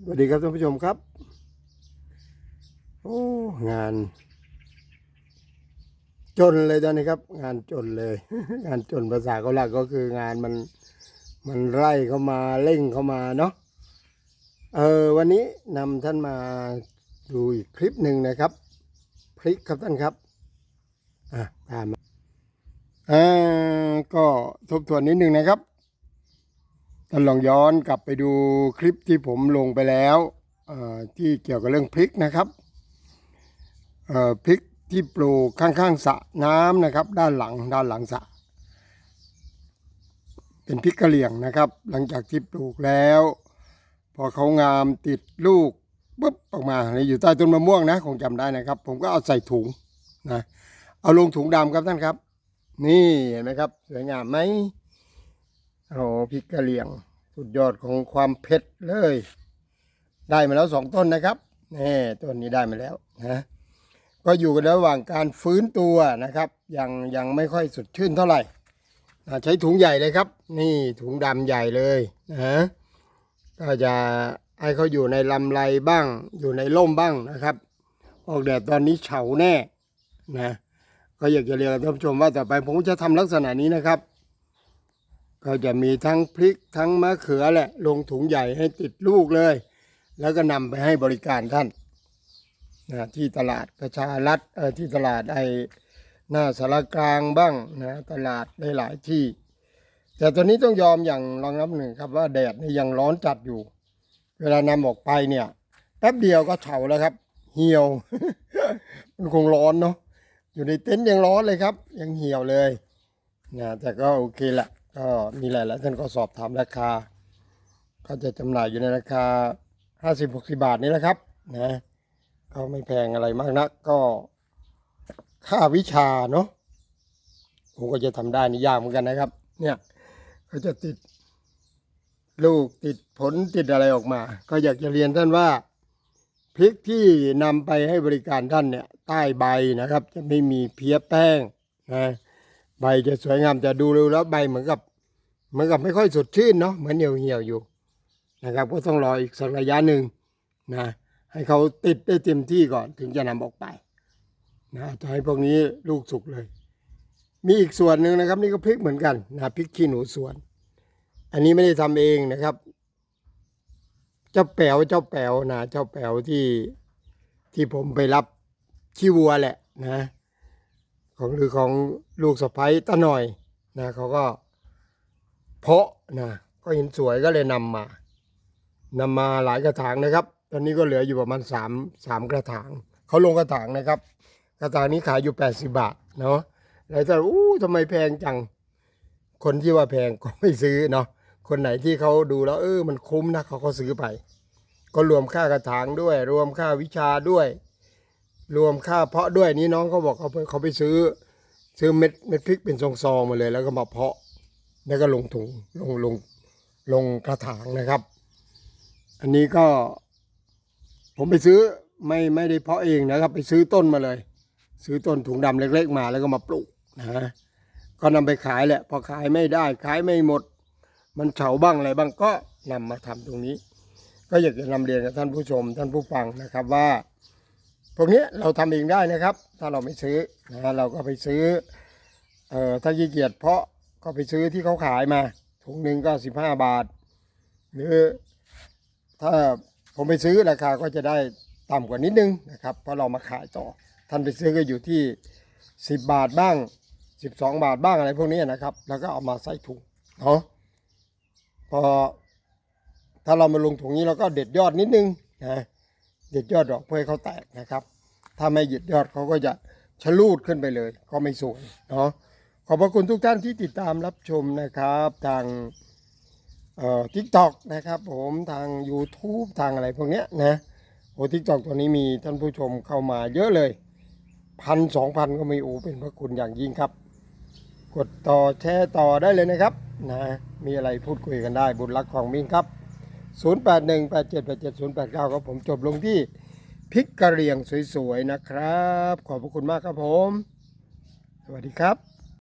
สวัสดีครับท่านผู้ชมครับ โอ้งาน จนเลยตอนนี้ครับ งานจนเลย งานจนภาษาเขาหลักก็คืองานมันมันไล่เข้ามาเร่งเข้ามาเนาะเออวันนี้นำท่านมาดูอีกคลิปหนึ่งนะครับพลิกครับท่านครับอะตามมาอ่าก็ทบทวนนิดหนึ่งนะครับ ท่านลองย้อนกลับไปดูคลิปที่ผมลงไปแล้วที่เกี่ยวกับเรื่องพริกนะครับพริกที่ปลูกข้างๆสระน้ำนะครับ ด้านหลังด้านหลังสระเป็นพริกกะเหรี่ยงนะครับ หลังจากที่ปลูกแล้ว พอเขางามติดลูกปุ๊บออกมานี่อยู่ใต้ต้นมะม่วงนะคงจำได้นะครับ ผมก็เอาใส่ถุงนะเอาลงถุงดำครับท่านครับ นี่เห็นไหมครับสวยงามไหมโอ้พริกกะเหรี่ยง สุดยอดของความเผ็ดเลย ได้มาแล้วสองต้นนะครับนี่ต้นนี้ได้มาแล้วนะก็อยู่กันระหว่างการฟื้นตัวนะครับ ยังยังไม่ค่อยสดชื่นเท่าไหร่ใช้ถุงใหญ่เลยครับ นี่ถุงดำใหญ่เลยนะก็จะให้เขาอยู่ในลำไรบ้าง อยู่ในร่มบ้างนะครับ ออกแดดตอนนี้เฉาแน่นะก็อยากจะเรียนท่านผู้ชมว่าต่อไปผมจะทำลักษณะนี้นะครับ ก็จะมีทั้งพริกทั้งมะเขือแหละ ลงถุงใหญ่ให้ติดลูกเลย แล้วก็นำไปให้บริการท่านนะที่ตลาดประชารัฐเออที่ตลาดไอหน้าสารกลางบ้างนะตลาดได้หลายที่ แต่ตอนนี้ต้องยอมอย่างรองรับหนึ่งครับว่าแดดนี่ยังร้อนจัดอยู่ เวลานำออกไปเนี่ยแป๊บเดียวก็เฉาแล้วครับ เหี่ยว มันคงร้อนเนาะอยู่ในเต็นท์ยังร้อนเลยครับ ยังเหี่ยวเลยนะแต่ก็โอเคแหละ ก็มีหลายๆท่านก็สอบถามราคา ก็จะจำหน่ายอยู่ในราคา 50 60 บาทนี่แหละครับนะก็ไม่แพงอะไรมากนักก็ค่าวิชาเนาะผมก็จะทำได้นี่ยากเหมือนกันนะครับ เนี่ยเขาจะติดลูกติดผลติดอะไรออกมา ก็อยากจะเรียนท่านว่าพริกที่นำไปให้บริการท่านเนี่ย ใต้ใบนะครับ จะไม่มีเพี้ยแป้งนะ ใบจะสวยงามแต่ดูแล้วใบเหมือนกับเหมือนกับไม่ค่อยสดชื่นเนาะเหมือนเหี่ยวเหี่ยวอยู่นะครับ ก็ต้องรออีกสักระยะหนึ่งนะให้เขาติดได้เต็มที่ก่อนถึงจะนำออกไปนะจะให้พวกนี้ลูกสุกเลย มีอีกส่วนหนึ่งนะครับ นี่ก็พริกเหมือนกันนะพริกขี้หนูสวน อันนี้ไม่ได้ทำเองนะครับ เจ้าแป๋วเจ้าแป๋วนะเจ้าแป๋วที่ที่ผมไปรับขี้วัวแหละนะ ของหรือของลูกสะพ้ยตาหน่อยนะเขาก็เพาะนะก็เห็นสวยก็เลยนำมานำมาหลายกระถางนะครับ ตอนนี้ก็เหลืออยู่ประมาณสามสามกระถางเขาลงกระถางนะครับ กระถางนี้ขายอยู่แปดสิบาทเนาะแล้วจะอู้ทำไมแพงจัง คนที่ว่าแพงก็ไม่ซื้อเนาะคนไหนที่เขาดูแล้วเออมันคุ้มนะเขาก็ซื้อไป ก็รวมค่ากระถางด้วย รวมค่าวิชาด้วย รวมค่าเพาะด้วยนี่น้องเขาบอกเขาไปเขาไปซื้อ ซื้อเม็ดเม็ดพริกเป็นซองๆมาเลย แล้วก็มาเพาะ แล้วก็ลงถุงลงลงลงกระถางนะครับ อันนี้ก็ ผมไปซื้อไม่ไม่ได้เพาะเองนะครับ ไปซื้อต้นมาเลย ซื้อต้นถุงดำเล็ก ๆ มาแล้วก็มาปลูกนะก็นำไปขายแหละ พอขายไม่ได้ ขายไม่หมด มันเฉาบ้างอะไรบ้างก็นำมาทำตรงนี้ ก็อยากจะนำเรียนกับท่านผู้ชมท่านผู้ฟังนะครับว่า พวกนี้เราทำเองได้นะครับ ถ้าเราไม่ซื้อนะเราก็ไปซื้อเอ่อถ้าขี้เกียจเพาะก็ไปซื้อที่เขาขายมาถุงหนึ่งก็สิบห้าบาท หรือถ้าผมไปซื้อราคาก็จะได้ต่ำกว่านิดนึงนะครับเพราะเรามาขายต่อ ท่านไปซื้อก็อยู่ที่สิบบาทบ้างสิบสองบาทบ้างอะไรพวกนี้นะครับ แล้วก็เอามาใส่ถุงเนาะพอถ้าเรามาลงถุงนี้เราก็เด็ดยอดนิดนึงนะ เด็ดยอดดอกเพื่อให้เขาแตกนะครับ ถ้าไม่หยุดยอดเขาก็จะชะลูดขึ้นไปเลย ก็ไม่สวยเนาะขอบพระคุณทุกท่านที่ติดตามรับชมนะครับ ทางเอ่อทิกตอกนะครับ ผมทาง YouTube ทางอะไรพวกเนี้ยนะโอ้ทิกตอกตัวนี้มีท่านผู้ชมเข้ามาเยอะเลยพันสองพันก็มีโอ้เป็นพระคุณอย่างยิ่งครับ กดต่อแชร์ต่อได้เลยนะครับนะมีอะไรพูดคุยกันได้บุญรักของมิ่งครับ 0818787089ครับผมจบลงที่พริกกระเรียงสวยๆนะครับ ขอบพระคุณมากครับผม สวัสดีครับ